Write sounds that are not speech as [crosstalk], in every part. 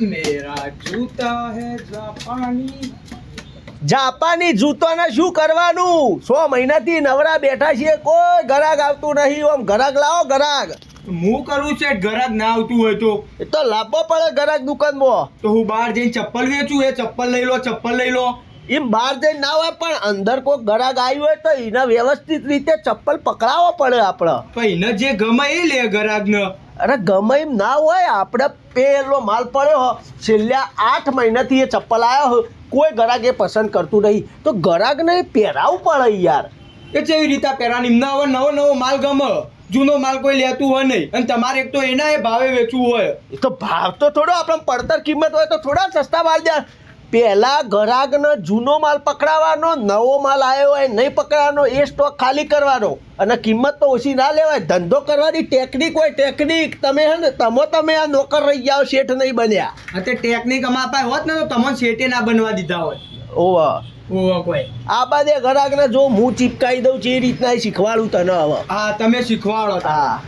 મેરા જૂતા હે જાપાની જાપાની જૂતોને શું કરવાનું? સો મહિનાથી નવરા બેઠા છે કોઈ ગરાગ આવતું નહીં ઓમ ગરાગ લાવો ગરાગ. હું કરું છે ગરાગ ના આવતું હોય તો? એ તો લાપો પડે ગરાગ દુકાનમાં તો હું બહાર જઈને ચપ્પલ વેચું એ ચપ્પલ લઈ લો ચપ્પલ લઈ લો. એમ બહાર જઈને ના હોય પણ અંદર કોઈ ગરાગ આવ્યું હોય તો એને વ્યવસ્થિત રીતે ચપ્પલ પકડાવો પડે આપણે. તો એને જે ગમે એ લે ગરાગને. અરે ગમે એમ ના હોય આપણે પેલો માલ પડ્યો હો છેલ્લા આઠ મહિનાથી એ ચપ્પલ આવ્યો હો કોઈ ગરાગ એ પસંદ કરતું નહીં. તો ગરાગને પહેરાવું પડે યાર. એ કેવી રીતે પહેરાની? એમના હવે નવો નવો માલ ગમે. જૂનો માલ કોઈ લેતું હોય નહીં. અને તમારે એક તો એના એ ભાવે વેચવું હોય. તો ભાવ તો થોડો આપણે પડતર કિંમત હોય તો થોડા સસ્તા માલ દે પહેલા ગરાગનો જૂનો માલ પકડાવવાનો નવો માલ આવ્યો હોય નહીં પકડાવાનો એ સ્ટોક ખાલી કરવાનો. અને કિંમત તો ઓછી ના લેવાય ધંધો કરવાની ટેકનિક હોય ટેકનિક તમે હે ને તમો તમે આ નોકર રહી જાઓ શેઠ નહીં બન્યા. અત્યારે ટેકનિક અમારા પાસે હોત ને તો તમને શેઠે ના બનવા દીધા હોય. ઓવા આ બાદ ગરાગને જો હું ચીપકાઈ દઉં છું એ રીતના શીખવાડું તને હવે. હા તમે શીખવાડો. હા.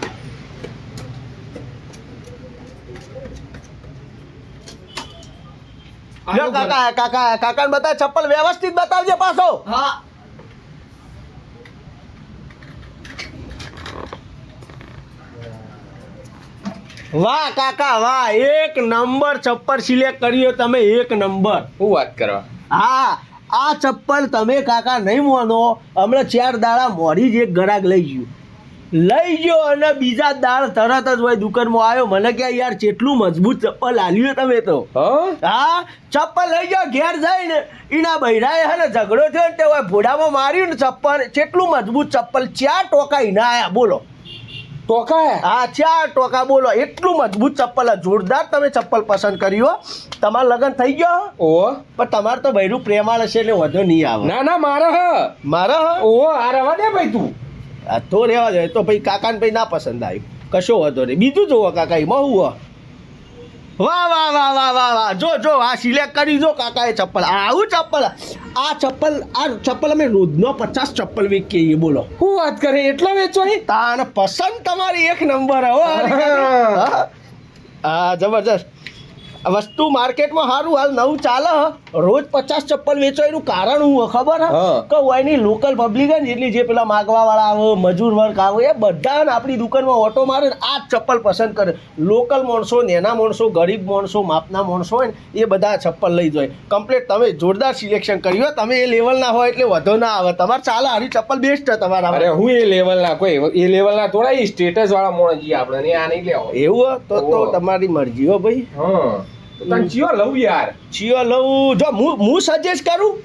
લ્યો કાકા કાકા કાકાને બતાવ ચપ્પલ વ્યવસ્થિત બતાવજે પાછો. હા. વાહ કાકા વાહ એક નંબર ચપ્પલ સિલેક્ટ કર્યો તમે એક નંબર. શું વાત કરવા? હા આ ચપ્પલ તમે કાકા નહીં માનો હમણાં ચાર દાડા મોડી જ એક ગરાક લઈ ગયું. લઈ ગયો અને બીજા દાળ તરત જ હોય દુકાનમાં આવ્યો. મને કે યાર કેટલું મજબૂત ચપ્પલ આલ્યું તમે તો. હા? હા ચપ્પલ લઈ ગયો ઘેર જઈને. એના બૈરાએ હે ને ઝઘડો થયો ને તે હોય ભોડામાં માર્યું ને ચપ્પલ. કેટલું મજબૂત ચપ્પલ ચાર ટોકા એના આયા બોલો. ટોકા હા ચાર ટોકા બોલો. એટલું મજબૂત ચપ્પલ જોરદાર તમે ચપ્પલ પસંદ કર્યો. તમારું લગ્ન થઈ ગયો ઓ. પણ તમારે તો બૈરું પ્રેમાળ હશે એટલે વધુ નહીં આવે. ના ના મારા હ. મારા હા? ઓ આ રવા દે ભાઈ તું. તો રહેવા દે તો ભાઈ કાકાને ભાઈ ના પસંદ આવ્યું કશો વાંધો નહીં. બીજું જોવો કાકા એમાં હું? વાહ વાહ વાહ વાહ વાહ વાહ. જો જો આ સિલેક્ટ કરી જો કાકાએ ચપ્પલ. આવું ચપ્પલ? આ ચપ્પલ આ ચપ્પલ અમે રોજનો પચાસ ચપ્પલ વેચીએ બોલો. શું વાત કરે એટલો વેચો તાન પસંદ તમારી એક નંબર હો [laughs] હા. જબરજસ્ત. વસ્તુ માર્કેટમાં સારું હાલ નવું ચાલે રોજ પચાસ ચપ્પલ વેચો એનું કારણ હું ખબર હ. કે એની લોકલ પબ્લિક ને એટલી જે પેલા માગવા વાળા આવે મજૂર વર્ગ આવે એ બધા આપણી દુકાનમાં ઓટો મારે આ ચપ્પલ પસંદ કરે. લોકલ માણસો નેના માણસો ગરીબ માણસો માપના માણસો હોય ને એ બધા ચપ્પલ લઈ જાય. કમ્પ્લીટ તમે જોરદાર સિલેક્શન કર્યું તમે એ લેવલના હોય એટલે વધુ ના આવે. તમારે ચાલે હારી ચપ્પલ બેસ્ટ છે તમારા અરે હું એ લેવલના કોઈ એ લેવલના થોડા સ્ટેટસ વાળા મોણ જી આપણે આ નહીં લેવો. એવું? તો તો તમારી મરજી હો ભાઈ. હા. તને ચિયો લઉં યાર. ચિયો લઉં. જો હું હું સજેસ્ટ કરું?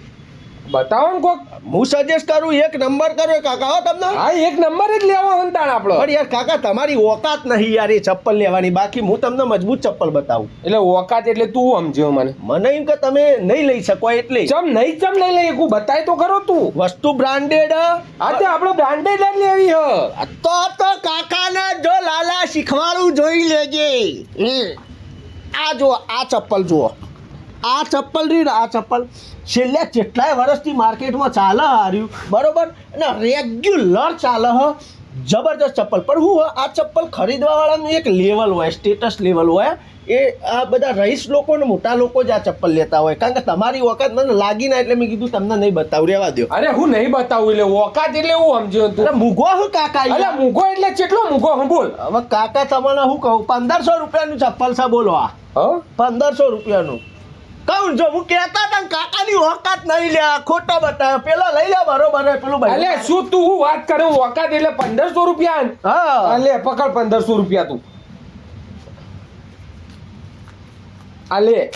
બતાવો ને કોક. હું સજેસ્ટ કરું એક નંબર કરો કાકા હો તમને? હા એક નંબર જ લેવો હંતાણ આપણો. પણ યાર કાકા તમારી ઓકાત નહીં યાર એ ચપ્પલ લેવાની. બાકી હું તમને મજબૂત ચપ્પલ બતાવું. એટલે ઓકાત એટલે તું સમજ્યો મને? મને એમ કે તમે નહીં લઈ શકો એટલે. ચમ નહીં ચમ નહીં લઈ શકું? બતાય તો ખરો તું. વસ્તુ બ્રાન્ડેડ આ તે આપણો બ્રાન્ડેડ જ લેવી હ. તો તો કાકાને જો લાલા શીખવાડું જોઈ લેજે. હે. આ જુઓ, આ ચપ્પલ જુઓ. આ ચપ્પલ રહ્યું ને આ ચપ્પલ. છેલ્લા કેટલાય વર્ષથી માર્કેટમાં ચાલે હાર્યું, બરોબર? અને રેગ્યુલર ચાલે હ. જબરદસ્ત ચપ્પલ. પણ હું આ ચપ્પલ ખરીદવાવાળાનું એક લેવલ હોય સ્ટેટસ લેવલ હોય એ આ બધા રહીશ લોકો ને મોટા લોકો જ આ ચપ્પલ લેતા હોય. કારણ કે તમારી વખત મને લાગી ના એટલે મેં કીધું તમને નહીં બતાવું રેવા દો અરે હું નહીં બતાવું એટલે ઓકાત એટલે હું સમજ્યો તું. મૂગો હું કાકા એટલે મૂગો એટલે કેટલો મૂગો? હું બોલ. હવે કાકા તમને હું કહું પંદરસો રૂપિયાનું ચપ્પલ છે બોલો આ. પંદરસો રૂપિયાનું. કહું જો હું કહેતા હતા ને કાકાની ઓકાત નહીં લે ખોટો બતાવે પેલો લઈ લે બરોબર હે, પેલું અલે શું તું હું વાત કરે? ઓકાત એટલે પંદરસો રૂપિયા હા. અલે પકડ પંદરસો રૂપિયા તું. અલે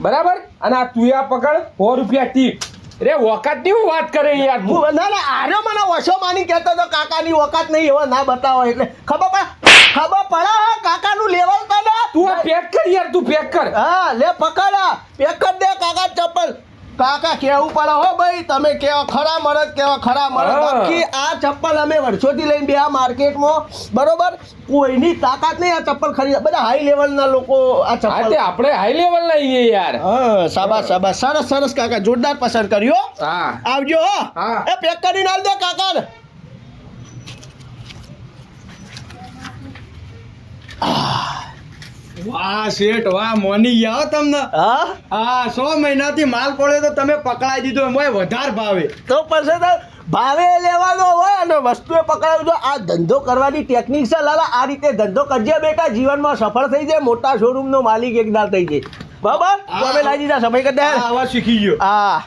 બરાબર? અને આ તું આ પકડ સો રૂપિયા ટીપ. રે ઓકાતની હું વાત કરે યાર હું- ના ના આર્યો મને ઓછો માની કહેતો તો કાકાની ઓકાત નહીં એવા ના બતાવો એટલે ખબર પડે ખબર પડે કાકાનું લેવલ તને તું આ પેક કર યાર તું પેક કર. હા લે પકડા પેક કર દે કાકા ચપ્પલ. કાકા કેવું પડે હો ભાઈ? તમે કેવા ખરા મળત કેવા ખરા મરદ. બાકી આ ચપ્પલ અમે વર્ષોથી લઈને બે આ માર્કેટમાં બરોબર? કોઈની તાકાત નહીં આ ચપ્પલ ખરીદ બધા હાઈ લેવલના લોકો આ ચપ્પલ આપણે હાઈ લેવલ ના છીએ યાર. હા શાબાશ શાબાશ. સરસ સરસ કાકા. જોરદાર પસંદ કર્યો હા. આવજો હો. હા. એ પેક કરીને આલ દે કાકા. વાહ શેઠ વાહ મોની ગયા તમને. હા? હા સો મહિનાથી માલ પડ્યો તો તમે પકડાઈ દીધો એમાં વધારે ભાવે. તો પછી તો ભાવે લેવાનો હોય અને વસ્તુએ પકડાવ્યું તો આ ધંધો કરવાની ટેકનિક છે. લાલા આ રીતે ધંધો કરજે બેટા જીવનમાં સફળ થઈ જાય મોટા શોરૂમનો માલિક એકદાર થઈ જાય. બરાબર. તમે લાજી સમય કરતા આવા શીખી ગયો. હા.